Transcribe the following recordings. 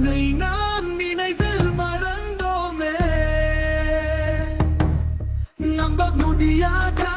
அதனை நாம் நினைவில் மறந்தோமே. நம்ப முடியாத?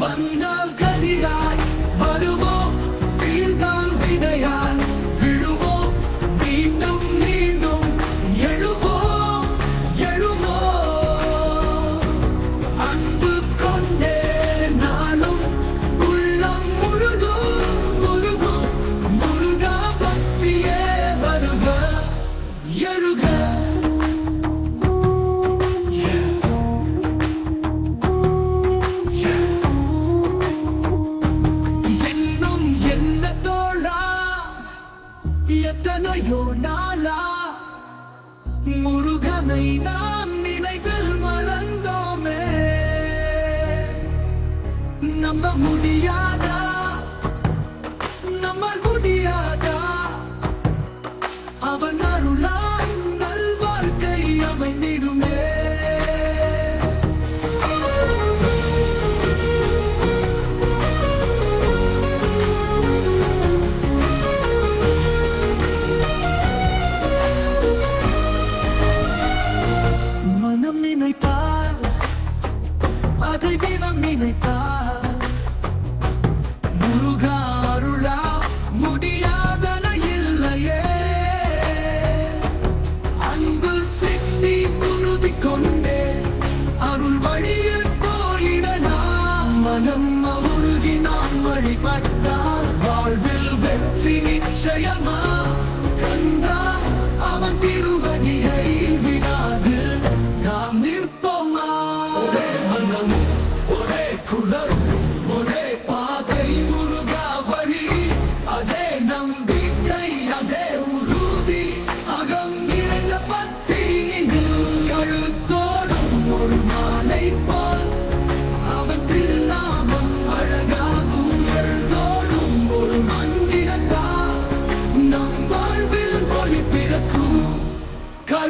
One. నాలో నాలా మురుగనైనా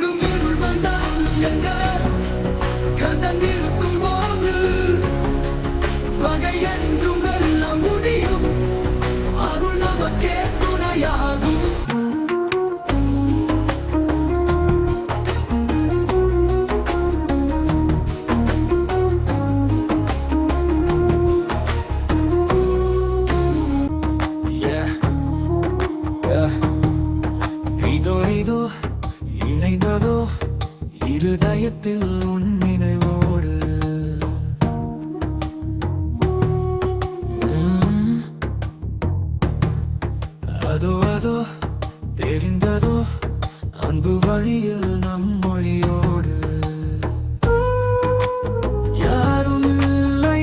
கடும் இருள் வந்தால் என்ன உன் நினைவோடு. அதோ அதோ தெரிந்ததோ அன்பு வழியில் நம் மொழியோடு. யாரும் இல்லை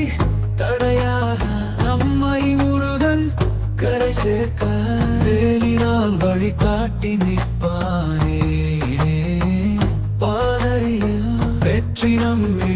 தடையாக நம்மை முருகன் கரை வழி காட்டி நிற்பானே. freedom. Is.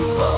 Oh.